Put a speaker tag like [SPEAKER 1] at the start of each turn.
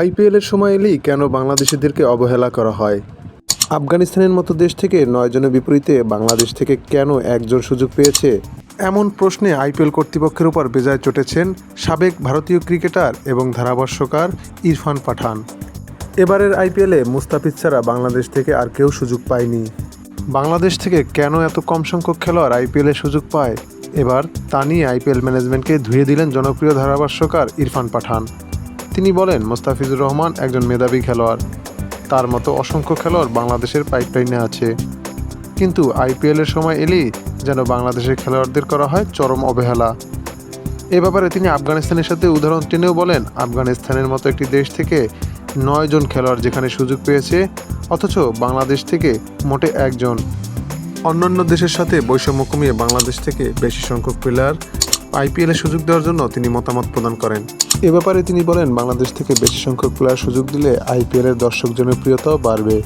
[SPEAKER 1] আইপিএলের সময় এলেই কেন বাংলাদেশিদেরকে অবহেলা করা হয়? আফগানিস্তানের মতো দেশ থেকে নয়জনের বিপরীতে বাংলাদেশ থেকে কেন একজন সুযোগ পেয়েছে? এমন প্রশ্নে আইপিএল কর্তৃপক্ষের উপর বেজায় চটেছেন সাবেক ভারতীয় ক্রিকেটার এবং ধারাভাষ্যকার ইরফান পাঠান। এবারের আইপিএলে মুস্তাফিজ ছাড়া বাংলাদেশ থেকে আর কেউ সুযোগ পায়নি। বাংলাদেশ থেকে কেন এত কম সংখ্যক খেলোয়াড় আইপিএলে সুযোগ পায়? এবার তা নিয়ে আইপিএল ম্যানেজমেন্টকে ধুয়ে দিলেন জনপ্রিয় ধারাভাষ্যকার ইরফান পাঠান। তিনি বলেন, মোস্তাফিজুর রহমান একজন মেধাবী খেলোয়াড়। তার মতো অসংখ্য খেলোয়াড় বাংলাদেশের পাইপলাইনে আছে। কিন্তু আইপিএলের সময় এলেই যেন বাংলাদেশের খেলোয়াড়দের করা হয় চরম অবহেলা। এ ব্যাপারে তিনি আফগানিস্তানের সাথে উদাহরণ টেনেও বলেন, আফগানিস্তানের মতো একটি দেশ থেকে নয় জন খেলোয়াড় যেখানে সুযোগ পেয়েছে, অথচ বাংলাদেশ থেকে মোটে একজন। অন্যান্য দেশের সাথে বৈষম্য কমিয়ে বাংলাদেশ থেকে বেশি সংখ্যক প্লেয়ার আইপিএলে সুযোগ দেওয়ার জন্য তিনি মতামত প্রদান করেন। এ ব্যাপারে তিনি বলেন, বাংলাদেশ থেকে বেশি সংখ্যক প্লেয়ার সুযোগ দিলে আইপিএলের দর্শক জনপ্রিয়তাও বাড়বে।